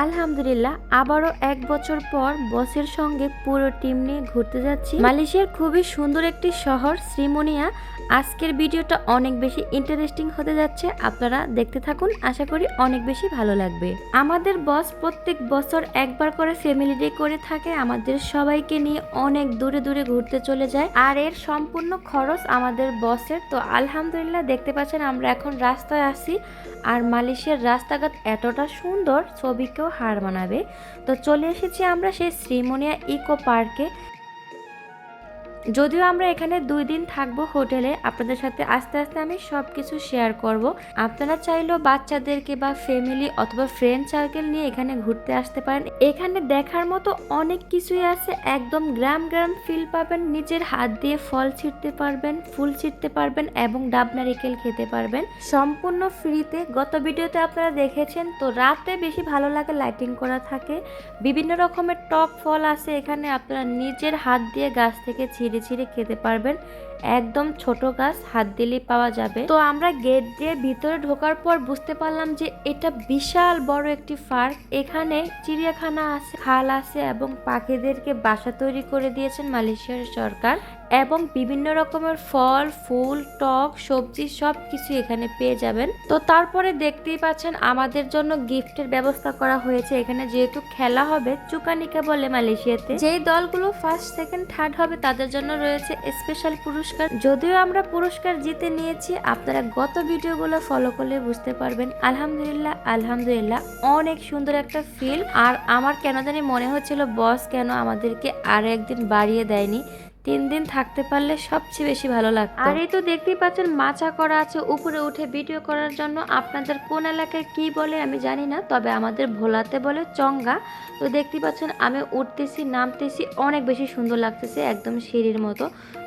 আলহামদুলিল্লাহ, আবারও এক বছর পর বসের সঙ্গে পুরো টিম নিয়ে ঘুরতে যাচ্ছি। মালয়েশিয়ার খুবই সুন্দর একটি শহর, শ্রীমনিয়া। আজকের ভিডিওটা অনেক বেশি ইন্টারেস্টিং হতে যাচ্ছে। আপনারা দেখতে থাকুন, আশা করি অনেক বেশি ভালো লাগবে। আমাদের বস প্রত্যেক বছর একবার করে ফ্যামিলি ডে করে থাকে। আমাদের সবাইকে নিয়ে অনেক দূরে দূরে ঘুরতে চলে যায়। আর এর সম্পূর্ণ খরচ আমাদের বসের। তো আলহামদুলিল্লাহ, দেখতে পাচ্ছেন আমরা এখন রাস্তায় আসি আর মালয়েশিয়ার রাস্তাঘাট এতটা সুন্দর ছবিকেও হার মানাবে। তো চলে এসেছি আমরা সেই শ্রীমনিয়া ইকো পার্কে। যদিও আমরা এখানে দুই দিন থাকব হোটেলে, আপনাদের সাথে আস্তে আস্তে আমি সব কিছু শেয়ার করব। আপনারা চাইলেও বাচ্চাদেরকে বা ফ্যামিলি অথবা ফ্রেন্ড সার্কেল নিয়ে এখানে ঘুরতে আসতে পারেন। এখানে দেখার মতো অনেক কিছুই আছে, একদম গ্রাম গ্রাম ফিল পাবেন, নিজের হাত দিয়ে ফল ছিঁড়তে পারবেন, ফুল ছিঁড়তে পারবেন এবং ডাব, নারিকেল খেতে পারবেন। সম্পূর্ণ ফ্রিতে গত ভিডিওতে আপনারা দেখেছেন, তো রাতে বেশি ভালো লাগে লাইটিং করা থাকে। বিভিন্ন রকমের টক ফল আছে এখানে, আপনারা নিজের হাত দিয়ে গাছ থেকে ছিঁড়ে ছিঁড়ে খেতে পারবেন। একদম ছোট গাছ, হাত দিলেই পাওয়া যাবে। তো আমরা গেট দিয়ে ভিতরে ঢোকার পর বুঝতে পারলাম যে এটা বিশাল বড় একটি পার্ক। এখানে চিড়িয়াখানা আছে, খাল আছে এবং পাখিদেরকে বাসা তৈরি করে দিয়েছেন মালয়েশিয়ার সরকার এবং বিভিন্ন রকমের ফল, ফুল, টক, সবজি সব কিছু এখানে পেয়ে যাবেন। তো তারপরে দেখতেই পাচ্ছেন আমাদের জন্য গিফটের ব্যবস্থা করা হয়েছে। এখানে যেহেতু খেলা হবে, চুকানিকা বলে মালয়েশিয়াতে। যেই দলগুলো ফার্স্ট সেকেন্ড থার্ড হবে তাদের জন্য রয়েছে স্পেশাল পুরস্কার যদিও আমরা পুরস্কার জিতে নিয়েছি, আপনারা গত ভিডিওগুলো ফলো করলে বুঝতে পারবেন। আলহামদুলিল্লাহ আলহামদুলিল্লাহ, অনেক সুন্দর একটা ফিল আর আমার কেন জানি মনে হচ্ছিল বস কেন আমাদেরকে আর একদিন বাড়িয়ে দেয়নি। তিন দিন থাকতে পারলে সবচেয়ে বেশি ভালো লাগতো। আর এই তো দেখতেই পাচ্ছেন, মাচা করা আছে, উপরে উঠে ভিডিও করার জন্য। আপনাদের কোন এলাকায় কি বলে আমি জানি না, তবে আমাদের ভোলাতে বলে চঙ্গা। তো দেখতেই পাচ্ছেন, আমি উঠতেছি, নামতেছি, অনেক বেশি সুন্দর লাগতেছে, একদম সিঁড়ির মতো।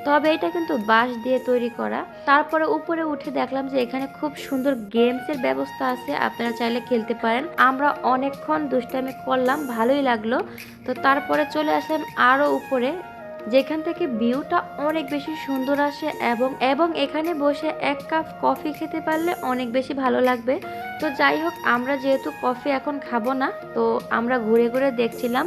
তবে এটা কিন্তু বাঁশ দিয়ে তৈরি করা। তারপরে উপরে উঠে দেখলাম যে এখানে খুব সুন্দর গেমসের ব্যবস্থা আছে, আপনারা চাইলে খেলতে পারেন। আমরা অনেকক্ষণ দুষ্টামি করলাম, ভালোই লাগল। তো তারপরে চলে আসলাম আরও উপরে। যেখান থেকে ভিউটা অনেক বেশি সুন্দর আসে এবং এবং এখানে বসে এক কাপ কফি খেতে পারলে অনেক বেশি ভালো লাগবে। তো যাই হোক, আমরা যেহেতু কফি এখন খাব না, তো আমরা ঘুরে ঘুরে দেখছিলাম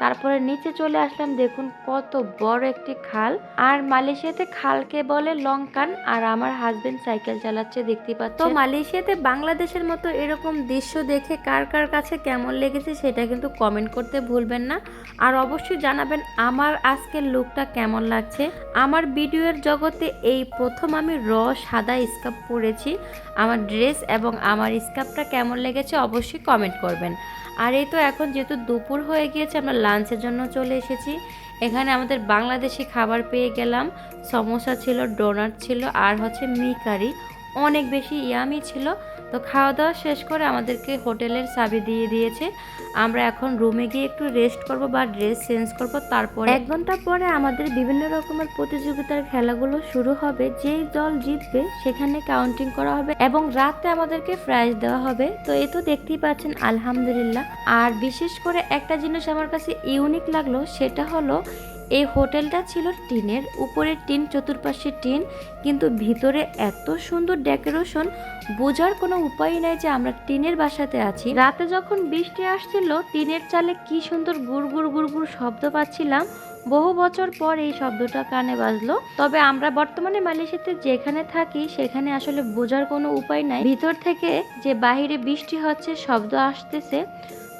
তারপরে নিচে চলে আসলাম, দেখুন কত বড় একটি খাল। আর মালয়েশিয়াতে খালকে বলে লঙ্কান আর আমার হাজবেন্ড সাইকেল চালাচ্ছে, দেখতে পাচ্ছ। তো মালয়েশিয়াতে বাংলাদেশের মতো এরকম দৃশ্য দেখে কার কার কাছে কেমন লেগেছে সেটা কিন্তু কমেন্ট করতে ভুলবেন না। আর অবশ্যই জানাবেন আমার আজকের লুকটা কেমন লাগছে। আমার ভিডিওর জগতে এই প্রথম আমি র সাদা স্কার্ফ পরেছি। আমার ড্রেস এবং আমার স্কার্ফটা কেমন লেগেছে অবশ্যই কমেন্ট করবেন। আর এই তো এখন যেহেতু দুপুর হয়ে গিয়েছে, আমরা লাঞ্চের জন্য চলে এসেছি। এখানে আমাদের বাংলাদেশি খাবার পেয়ে গেলাম। সমোসা ছিল ডোনাট ছিল, আর হচ্ছে মিকারি। অনেক বেশি ইয়ামি ছিল। তো খাওয়া দাওয়া শেষ করে আমাদেরকে হোটেলের চাবি দিয়ে দিয়েছে। আমরা এখন রুমে গিয়ে একটু রেস্ট করব বা ড্রেস চেঞ্জ করব, তারপর এক ঘণ্টা পরে আমাদের বিভিন্ন রকমের প্রতিযোগিতার খেলাগুলো শুরু হবে। যেই দল জিতবে সেখানে কাউন্টিং করা হবে এবং রাতে আমাদেরকে প্রাইজ দেওয়া হবে। তো এ তো দেখতেই পাচ্ছেন, আলহামদুলিল্লাহ। আর বিশেষ করে একটা জিনিস আমার কাছে ইউনিক লাগল, সেটা হলো এই হোটেলটা ছিল টিনের উপরে টিন চতুর্পাশে টিন, কিন্তু ভিতরে এত সুন্দর ডেকোরেশন, বোঝার কোনো উপায় নাই যে আমরা টিনের বাসাতে আছি। রাতে যখন বৃষ্টি আসছিল, টিনের চালে কি সুন্দর গুড় গুড় গুড় গুড় শব্দ পাচ্ছিলাম। বহু বছর পর এই শব্দটা কানে বাজলো। তবে আমরা বর্তমানে মালয়েশিয়াতে যেখানে থাকি, সেখানে আসলে বোঝার কোনো উপায় নাই। ভিতর থেকে যে বাহিরে বৃষ্টি হচ্ছে, শব্দ আসতেছে।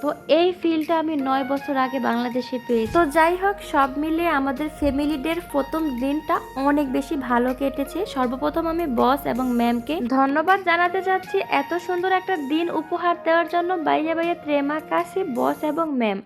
তো এই ফিলটা আমি নয় বছর আগে বাংলাদেশে পেয়েছি। তো যাই হোক, সব মিলে আমাদের ফ্যামিলি ডের প্রথম দিনটা অনেক বেশি ভালো কেটেছে। সর্বপ্রথম আমি বস এবং ম্যামকে ধন্যবাদ জানাতে চাচ্ছি। এত সুন্দর একটা দিন উপহার দেওয়ার জন্য বাইরে বাইরে ত্রেমা কাশি বস এবং ম্যাম